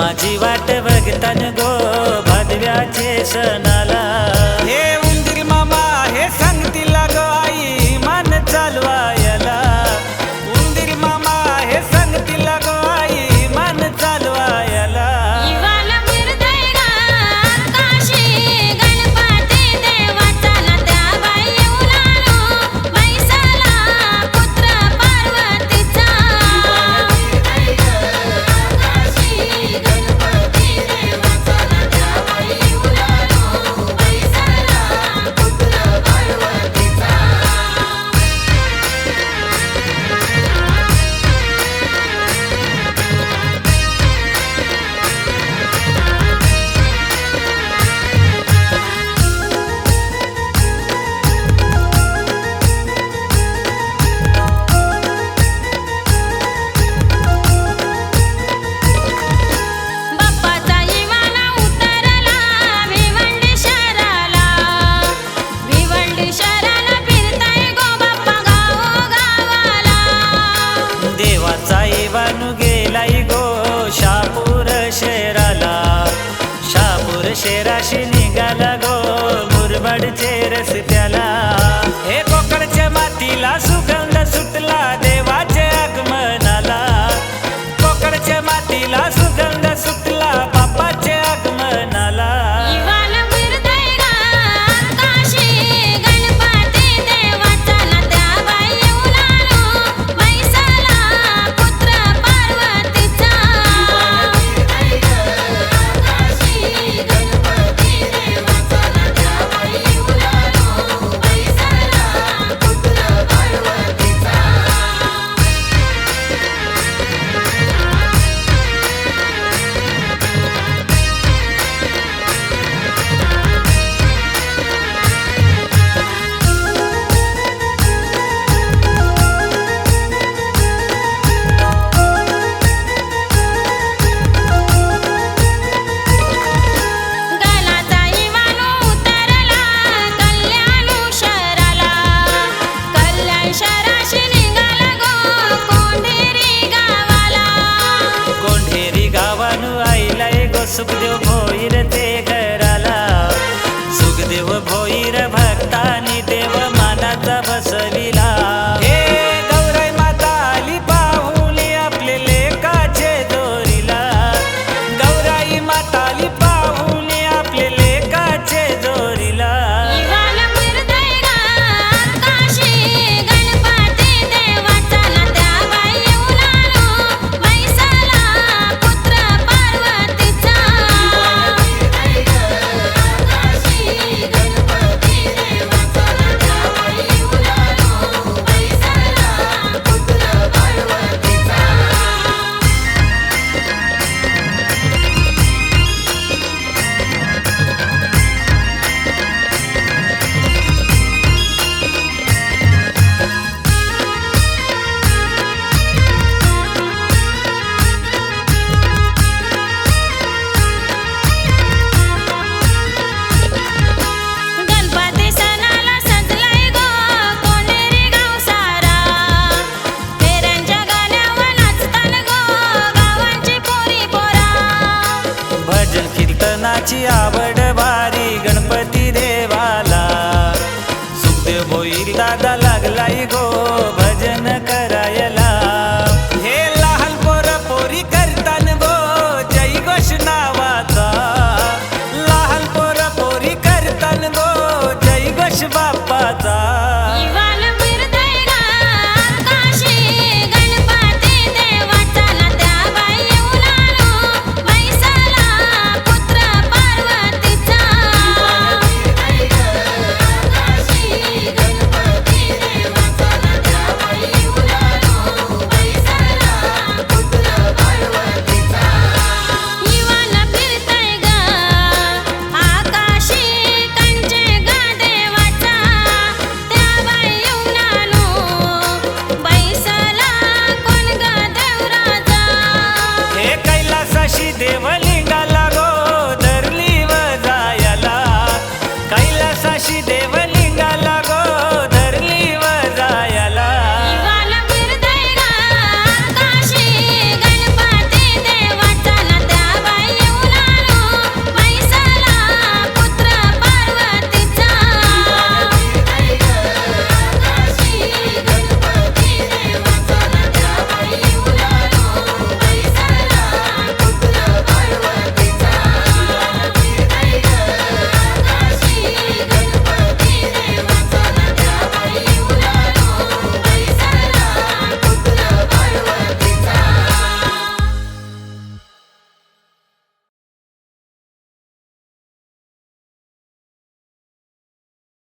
माझी वाट बघतान गो भदव्याचे सण शेराशी निघाला गो मुरबाडचे रस देव भोईर भक्तानी देवाची आवड भारी गणपती देवाला. सुखदेव भोई दादा लागलाय गो